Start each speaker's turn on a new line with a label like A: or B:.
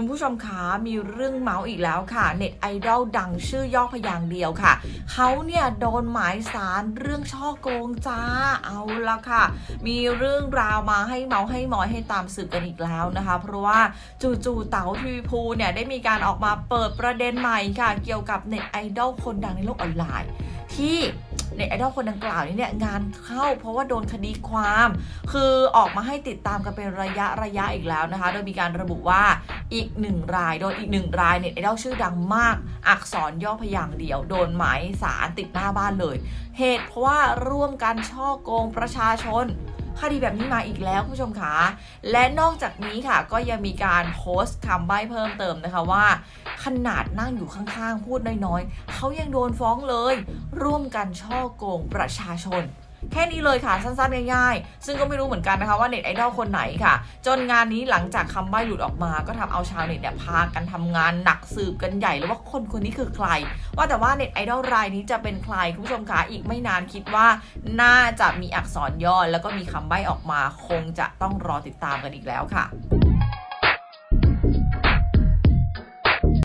A: คุณผู้ชมคะมีเรื่องเมาส์อีกแล้วค่ะ เน็ตไอดอลดังชื่อย่อพยางเดียวค่ะ เขาเนี่ยโดนหมายสารเรื่องช่อโกงจ้าเอาละค่ะ มีเรื่องราวมาให้เมาส์ให้มอยให้ตามสืบกันอีกแล้วนะคะ เพราะว่าจู่ๆเต๋าทีวีภูเนี่ยได้มีการออกมาเปิดประเด็นใหม่ค่ะ เกี่ยวกับเน็ตไอดอลคนดังในโลกออนไลน์ที่เน็ตไอดอลคนดังกล่าวนี้เนี่ยงานเข้าเพราะว่าโดนคดีความ คือออกมาให้ติดตามกันเป็นระยะระยะอีกแล้วนะคะ โดยมีการระบุว่า อีกหนึ่งราย โดนอีกหนึ่งรายเน็ตไอดอลชื่อดังมาก อักษรย่อพยางค์เดียว โดนหมายสารติดหน้าบ้านเลย เหตุเพราะว่าร่วมกันช่อโกงประชาชนคดีแบบนี้มาอีกแล้วคุณผู้ชมคะและนอกจากนี้ค่ะก็ยังมีการโพสต์คำใบ้เพิ่มเติมนะคะว่า ขนาดนั่งอยู่ข้างๆ พูดน้อยๆเขายังโดนฟ้องเลย ร่วมกันช่อโกงประชาชน แค่นี้เลยค่ะสั้นๆง่ายๆ ซึ่งก็ไม่รู้เหมือนกันนะคะว่าเน็ตไอดอลคนไหนค่ะ จนงานนี้หลังจากคำใบ้หลุดออกมา ก็ทำเอาชาวเน็ตเนี่ยพากันทำงานหนักสืบกันใหญ่เลยว่าคนคนนี้คือใคร ว่าแต่ว่าเน็ตไอดอลรายนี้จะเป็นใครคุณผู้ชมคะอีกไม่นานคิดว่าน่าจะมีอักษรย่อแล้วก็มีคำใบ้ออกมา คงจะต้องรอติดตามกันอีกแล้วค่ะ